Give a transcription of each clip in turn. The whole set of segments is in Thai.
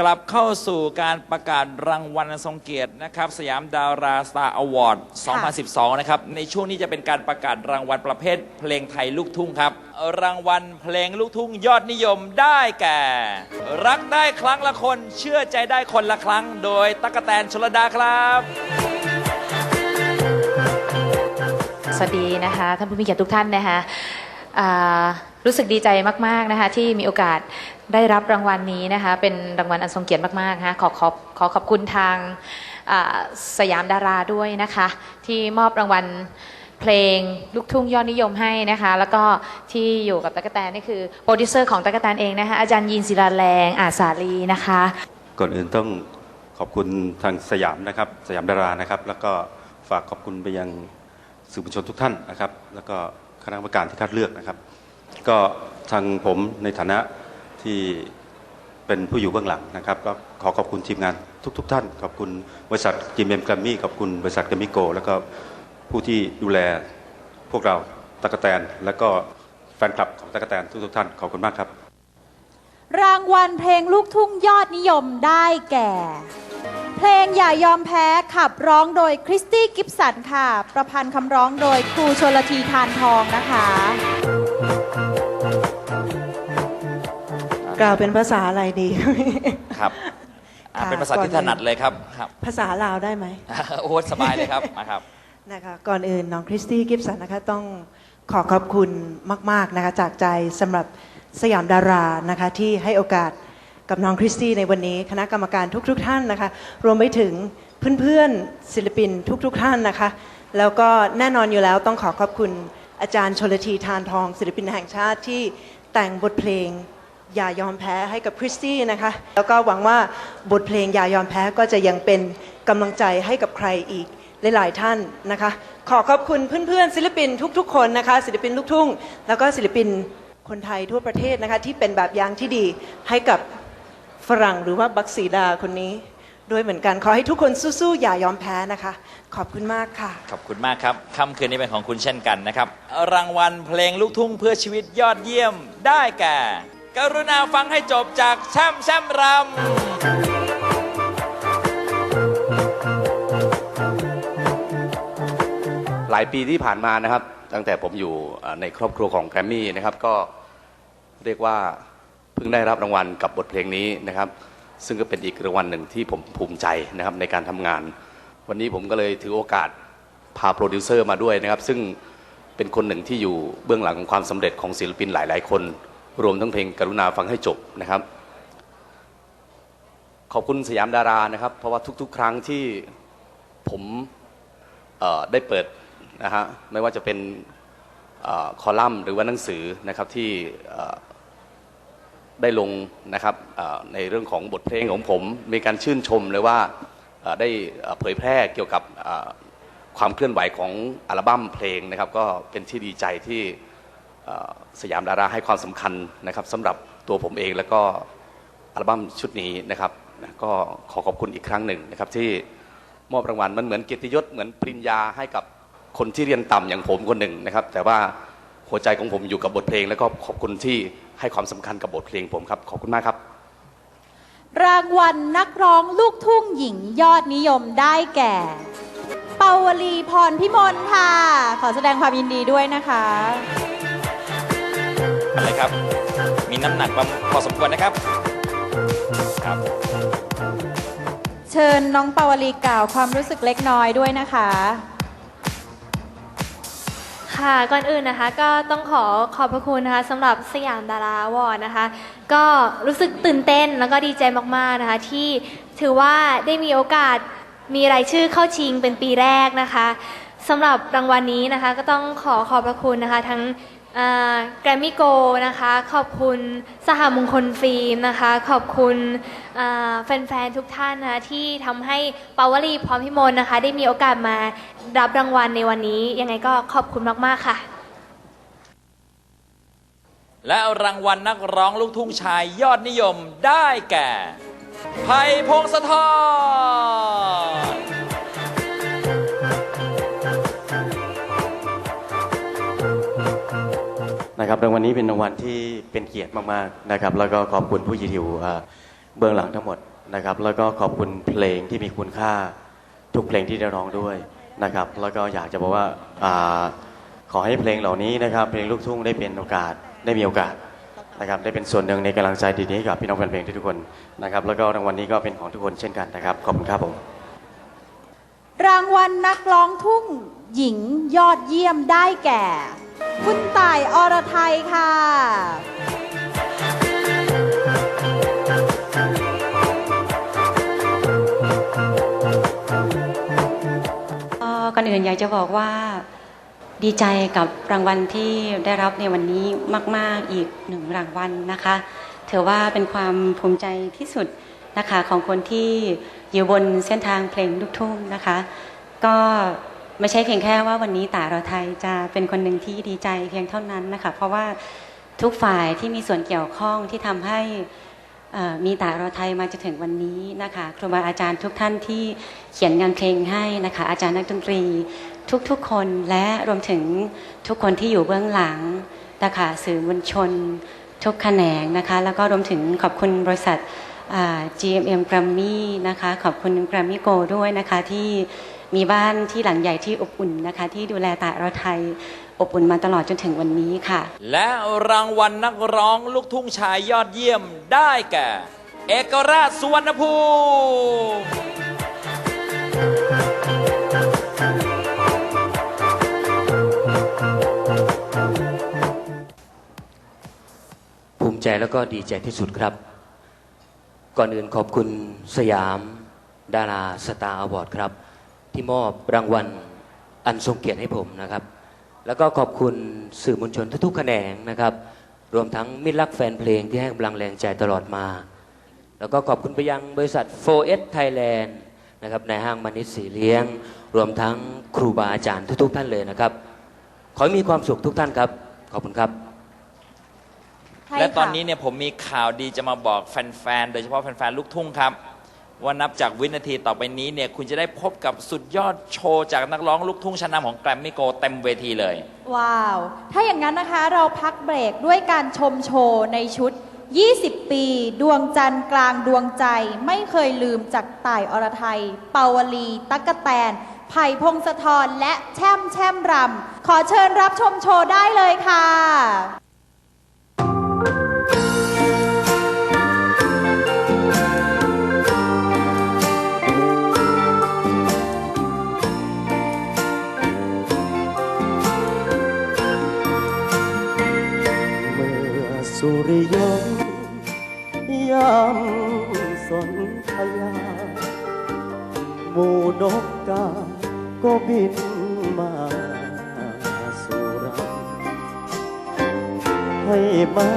กลับเข้าสู่การประกาศรางวัลอันทรงเกียรตินะครับสยามดาราสตาร์อวอร์ด 2012 นะครับ ในช่วงนี้จะเป็นการประกาศรางวัลประเภทเพลงไทยลูกทุ่งครับ รางวัลเพลงลูกทุ่งยอดนิยมได้แก่ รักได้ครั้งละคนเชื่อใจได้คนละครั้ง โดยตั๊กแตนชลดาครับ สวัสดีนะคะท่านผู้มีเกียรติทุกท่านนะคะอ่ารู้สึกดีใจมาก ๆ นะคะที่มีโอกาส ได้รับรางวัลนี้นะคะ เป็นรางวัลอันทรงเกียรติมากๆนะคะขอขอบขอขอบคุณทางสยามดาราด้วยนะคะ ที่มอบรางวัลเพลงลูกทุ่งยอดนิยมให้นะคะ แล้วก็ที่อยู่กับตะกะแตนนี่คือโปรดิวเซอร์ของตะกกะแตนเองนะคะอาจารย์ยินศิลาแรงอาสาลีนะคะ ก่อนอื่นต้องขอบคุณทางสยามนะครับสยามดารานะครับ แล้วก็ฝากขอบคุณไปยังสื่อมวลชนทุกท่านนะครับ แล้วก็คณะกรรมการที่คัดเลือกนะครับ ก็ทางผมในฐานะ ที่เป็นผู้อยู่เบื้องหลังนะครับก็ขอขอบคุณทีมงานทุกๆทท่าน ขอบคุณบริษัทจีเอ็มแกรมมี่ขอบคุณบริษัทแกรมมี่โก แล้วก็ผู้ที่ดูแลพวกเราตะกะแตน แล้วก็แฟนคลับของตะกะแตนทุกๆท่านขอบคุณมากครับ รางวัลเพลงลูกทุ่งยอดนิยมได้แก่ เพลงอย่ายอมแพ้ขับร้องโดยคริสตี้กิฟสันค่ะ ประพันธ์คำร้องโดยครูชนลทีทานทองนะคะ กล่าวเป็นภาษาอะไรดี ครับอ่าค่ะเป็นภาษาที่ถนัดเลยครับครับ ภาษาลาวได้ไหม โอ้สบายเลยครับมาครับ นะคะก่อนอื่นน้องคริสตี้กิฟสันนะคะต้องขอขอบคุณมาก ๆ นะคะจากใจสำหรับสยามดารานะคะที่ให้โอกาสกับน้องคริสตี้ในวันนี้ คณะกรรมการทุก ๆ ท่านนะคะรวมไปถึงเพื่อนๆศิลปินทุก ๆ ท่านนะคะ แล้วก็แน่นอนอยู่แล้วต้องขอขอบคุณอาจารย์ชลทีทานทองศิลปินแห่งชาติที่แต่งบทเพลง อย่ายอมแพ้ให้กับคริสตี้นะคะ แล้วก็หวังว่าบทเพลงอย่ายอมแพ้ก็จะยังเป็นกำลังใจให้กับใครอีกหลาย ๆ ท่านนะคะ ขอขอบคุณเพื่อน ๆ ศิลปินทุก ๆ คนนะคะ ศิลปินลูกทุ่ง แล้วก็ศิลปินคนไทยทั่วประเทศนะคะ ที่เป็นแบบอย่างที่ดีให้กับฝรั่งหรือว่าบักซีดาคนนี้ ด้วยเหมือนกันขอให้ทุกคนสู้ ๆ อย่ายอมแพ้นะคะ ขอบคุณมากค่ะ ขอบคุณมากครับค่ำคืนนี้เป็นของคุณเช่นกันนะครับ รางวัลเพลงลูกทุ่งเพื่อชีวิตยอดเยี่ยมได้แก่ กรุณาฟังให้จบจากแช่มแช่มรำหลายปีที่ผ่านมานะครับ ตั้งแต่ผมอยู่ในครอบครัวของแกรมมี่นะครับ ก็เรียกว่าเพิ่งได้รับรางวัลกับบทเพลงนี้นะครับ ซึ่งก็เป็นอีกรางวัลหนึ่งที่ผมภูมิใจนะครับในการทำงาน วันนี้ผมก็เลยถือโอกาสพาโปรดิวเซอร์มาด้วยนะครับ ซึ่งเป็นคนหนึ่งที่อยู่เบื้องหลังของความสำเร็จของศิลปินหลาย ๆ คน รวมทั้งเพลงกรุณาฟังให้จบนะครับ ขอบคุณสยามดารานะครับ เพราะว่าทุก ๆ ครั้งที่ผมได้เปิดนะฮะไม่ว่าจะเป็นอคอลัมน์หรือว่าหนังสือนะครับที่ได้ลงนะครับในเรื่องของบทเพลงของผม มีการชื่นชมเลยว่าได้เผยแพร่เกี่ยวกับความเคลื่อนไหวของอัลบั้มเพลงนะครับ ก็เป็นที่ดีใจที่ สยามดาราให้ความสำคัญนะครับสำหรับตัวผมเองแล้วก็อัลบั้มชุดนี้นะครับก็ขอขอบคุณอีกครั้งหนึ่งนะครับที่มอบรางวัลมันเหมือนเกียรติยศเหมือนปริญญาให้กับคนที่เรียนต่ำอย่างผมคนหนึ่งนะครับ แต่ว่าหัวใจของผมอยู่กับบทเพลง แล้วก็ขอบคุณที่ให้ความสำคัญกับบทเพลงผมครับขอบคุณมากครับรางวัลนักร้องลูกทุ่งหญิงยอดนิยมได้แก่ เปาวลีพรพิมลค่ะ ขอแสดงความยินดีด้วยนะคะ อะไรครับ มีน้ำหนักพอสมควรนะครับครับเชิญน้องเปาวลีกล่าวความรู้สึกเล็กน้อยด้วยนะคะ ค่ะก่อนอื่นนะคะก็ต้องขอขอบพระคุณนะคะสำหรับสยามดาราวอร์ดนะคะ ก็รู้สึกตื่นเต้นแล้วก็ดีใจมากๆนะคะ ที่ถือว่าได้มีโอกาสมีรายชื่อเข้าชิงเป็นปีแรกนะคะสำหรับรางวัลนี้นะคะ ก็ต้องขอขอบพระคุณนะคะ ทั้ง แกรมมี่โกนะคะ ขอบคุณสหมงคลฟิล์มนะคะ ขอบคุณแฟนๆทุกท่านนะคะที่ทำให้ปาวลีพร้อมพิมลนะคะ ได้มีโอกาสมารับรางวัลในวันนี้ ยังไงก็ขอบคุณมากๆค่ะ และรางวัลนักร้องลูกทุ่งชายยอดนิยมได้แก่ไผ่พงศธร นะครับรางวัลนี้เป็นรางวัลที่เป็นเกียรติมากๆนะครับ แล้วก็ขอบคุณผู้ยิทิวเบื้องหลังทั้งหมดนะครับ แล้วก็ขอบคุณเพลงที่มีคุณค่าทุกเพลงที่ได้ร้องด้วยนะครับ แล้วก็อยากจะบอกว่าอขอให้เพลงเหล่านี้นะครับ เพลงลูกทุ่งได้เป็นโอกาสได้มีโอกาสนะครับ ได้เป็นส่วนหนึ่งในกำลังใจดีๆกับพี่น้องแฟนเพลงทุกคนนะครับ แล้วก็รางวัลนี้ก็เป็นของทุกคนเช่นกันนะครับ ขอบคุณครับผมรางวัลนักร้องทุ่งหญิงยอดเยี่ยมได้แก่ คุณต่ายอรไทยค่ะก่อนอื่นอยากจะบอกว่าดีใจกับรางวัลที่ได้รับในวันนี้มาก ๆ อีกหนึ่งรางวัลนะคะถือว่าเป็นความภูมิใจที่สุดนะคะของคนที่อยู่บนเส้นทางเพลงลูกทุ่งนะคะ ก็ ไม่ใช่เพียงแค่ว่าวันนี้ตาเราไทยจะเป็นคนหนึ่งที่ดีใจเพียงเท่านั้นนะคะเพราะว่าทุกฝ่ายที่มีส่วนเกี่ยวข้องที่ทำให้มีต่เราไทยมาจนถึงวันนี้นะคะครูบาอาจารย์ทุกท่านที่เขียนงานเพลงให้นะคะอาจารย์นักดนตรีทุกๆคนและรวมถึงทุกคนที่อยู่เบื้องหลังนะคะสื่อมวลชน ทุกแขนงนะคะแล้วก็รวมถึงขอบคุณบริษัท GMM Grammy นะคะขอบคุณ Grammy Go ด้วยนะคะที่ มีบ้านที่หลังใหญ่ที่อบอุ่นนะคะ ที่ดูแลแต่เราไทยอบอุ่นมาตลอดจนถึงวันนี้ค่ะ และรางวัลนักร้องลูกทุ่งชายยอดเยี่ยมได้แก่ เอกราชสุวรรณภูมิภูมิใจแล้วก็ดีใจที่สุดครับ ก่อนอื่นขอบคุณสยามดาราสตาร์อวอร์ดครับ ที่มอบรางวัลอันทรงเกียรติให้ผมนะครับ แล้วก็ขอบคุณสื่อมวลชนทุกๆแขนงนะครับ รวมทั้งมิตรรักแฟนเพลงที่ให้กำลังแรงใจตลอดมา แล้วก็ขอบคุณไปยังบริษัท 4S Thailand นะครับในห้างมานิดสีเลี้ยง รวมทั้งครูบาอาจารย์ทุกๆท่านเลยนะครับ ขอให้มีความสุขทุกท่านครับ ขอบคุณครับ ใช่และตอนค่ะ นี้เนี่ยผมมีข่าวดีจะมาบอกแฟนๆ โดยเฉพาะแฟนๆ ลูกทุ่งครับ ว่านับจากวินาทีต่อไปนี้เนี่ยคุณจะได้พบกับสุดยอดโชว์จากนักร้องลูกทุ่งชั้นนำของแกรมมี่โกเต็มเวทีเลย ว้าว ถ้าอย่างนั้นนะคะเราพักเบรกด้วยการชมโชว์ในชุด 20 ปี ดวงจันทร์กลางดวงใจ ไม่เคยลืมจากต่ายอรไทย เปาวลี ตั๊กแตน ไผ่พงศธรและแช่มแช่มรำ ขอเชิญรับชมโชว์ได้เลยค่ะ สุริยนยามสนธยาหมูนกกาก็บินมาสู่รังให้มา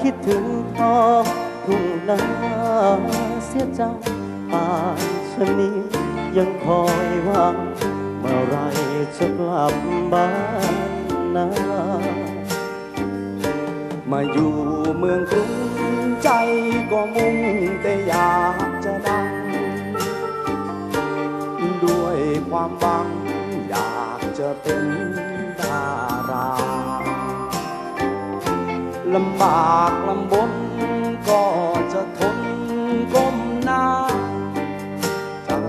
คิดถึงท้องทุ่งนาเสียจังป่านชนี้ยังคอยหวังเมื่อไรจะกลับบ้านนา มาอยู่เมืองกรุงใจก็มุ่งแต่อยากจะดัง ด้วยความหวังอยากจะเป็นดาราลำบากลำบนก็จะทนก้มหน้าจาก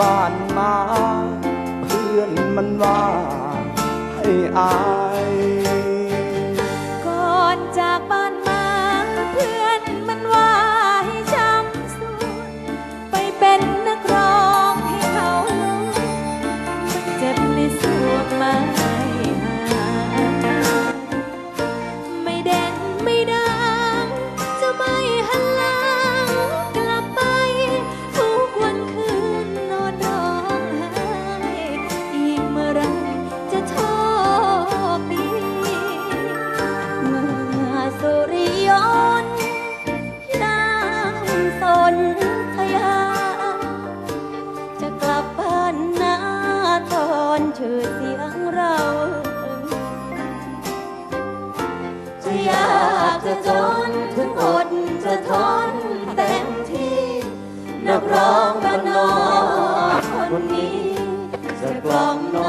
บ้านมา เพื่อนมันว่าให้อาือเสียงเราจะยากจะจนถึงอดจะทนเต็มที่นักร้องบ้านนอกคนนี้จะกล่อมน้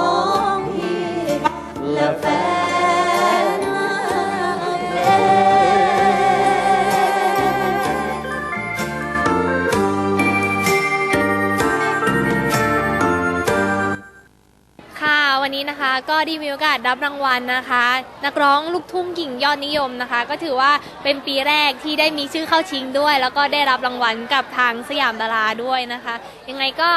ก็ได้มีโอกาสรับรางวัลนะคะ นักร้องลูกทุ่งหญิงยอดนิยมนะคะ ก็ถือว่าเป็นปีแรกที่ได้มีชื่อเข้าชิงด้วย แล้วก็ได้รับรางวัลกับทางสยามดาราด้วยนะคะ ยังไงก็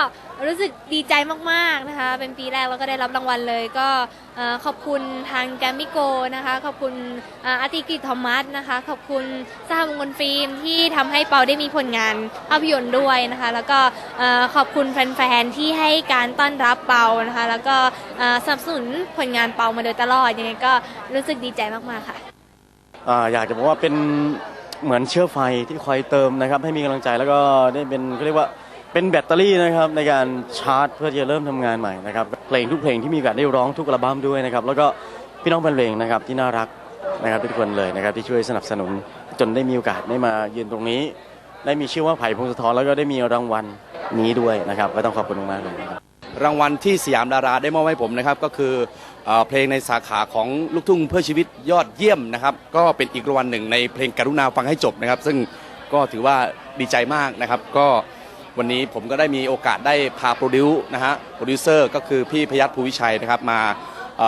รู้สึกดีใจมากๆนะคะ เป็นปีแรกแล้วก็ได้รับรางวัลเลย ก็ขอบคุณทางแกรมมิโกนะคะ ขอบคุณอาร์ติกิทอมัสนะคะ ขอบคุณสหมงคลฟิล์มที่ทำให้เปาได้มีผลงานภาพยนตร์ด้วยนะคะ แล้วก็ขอบคุณแฟนๆที่ให้การต้อนรับเปานะคะ แล้วก็สนับสนุนผลงานเปามาโดยตลอดยังไงก็รู้สึกดีใจมากๆค่ะอ่าอยากจะบอกว่าเป็นเหมือนเชื้อไฟที่คอยเติมนะครับ ให้มีกำลังใจแล้วก็ได้เป็นเขาเรียกว่า เป็นแบตเตอรี่นะครับในการชาร์จเพื่อจะเริ่มทำงานใหม่นะครับเพลงทุกเพลงที่มีโอกาสได้ร้องทุกอัลบั้มด้วยนะครับแล้วก็พี่น้องแฟนเพลงนะครับที่น่ารักนะครับทุกคนเลยนะครับที่ช่วยสนับสนุนจนได้มีโอกาสได้มายืนตรงนี้ ได้มีชื่อว่าไผ่พงศธรแล้วก็ได้มีรางวัลนี้ด้วยนะครับก็ต้องขอบคุณมากเลยนะครับรางวัลที่สยามดาราได้มอบให้ผมนะครับก็คือเอ่อเพลงในสาขาของลูกทุ่งเพื่อชีวิตยอดเยี่ยมนะครับก็เป็นอีกรางวัลหนึ่งในเพลงกรุณาฟังให้จบนะครับ ซึ่งก็ถือว่าดีใจมากนะครับก็ วันนี้ผมก็ได้มีโอกาสได้พาโปรดิวนะฮะโปรดิวเซอร์ก็คือพี่พยัคฆ์ภูวิชัยนะครับมาเ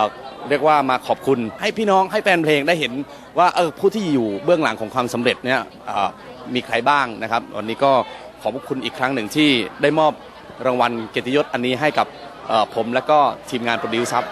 เรียกว่ามาขอบคุณให้พี่น้องให้แฟนเพลงได้เห็นว่าเออผู้ที่อยู่เบื้องหลังของความสำเร็จเนี่ยมีใครบ้างนะครับวันนี้ก็ขอบคุณอีกครั้งหนึ่งที่ได้มอบรางวัลเกียรติยศอันนี้ให้กับผมและก็ทีมงานโปรดิวซ์ครับ